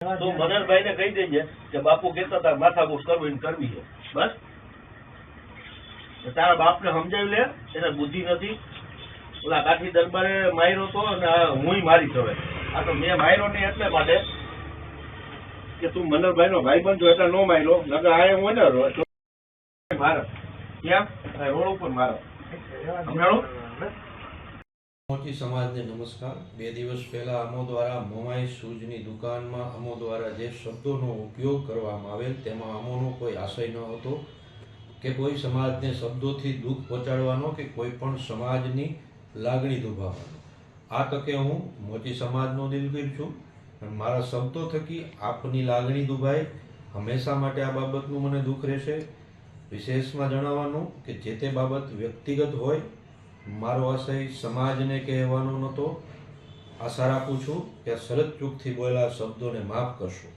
તું મનનભાઈ ને કહી દેજે કે બાપુ કેતા હતા, માથાકૂટ કરવી ને કરવી છે. બસ. તારા બાપને સમજાવી લે, એને બુદ્ધિ નથી. ઓલા કાઠી દરબારે માર્યો તો અને હું મારી હવે આ તો મેં માર્યો નહીં એટલે માટે કે તું મનરભાઈ નો ભાઈ બંધ એટલે નો માર્યો. નકર આ હું ને મારો ક્યાં? રોડ ઉપર મારો સમજાણું? મોટી સમાજને નમસ્કાર. બે દિવસ પહેલા અમો દ્વારા મોમાઈ શૂઝની દુકાનમાં અમો દ્વારા જે શબ્દોનો ઉપયોગ કરવામાં આવેલ તેમાં અમોનો કોઈ આશય ન હતો કે કોઈ સમાજને શબ્દોથી દુઃખ પહોંચાડવાનો કે કોઈ પણ સમાજની લાગણી દુભાવવાનો. આ તકે હું મોચી સમાજનો દિલગીર છું. મારા શબ્દો થકી આપની લાગણી દુભાય. હંમેશા માટે આ બાબતનું મને દુઃખ રહેશે. વિશેષમાં જણાવવાનું કે જે તે બાબત વ્યક્તિગત હોય મારો આશય સમાજને કહેવાનો નહોતો. આશા રાખું છું કે આ શરદ ચૂકથી બોલેલા શબ્દોને માફ કરશો.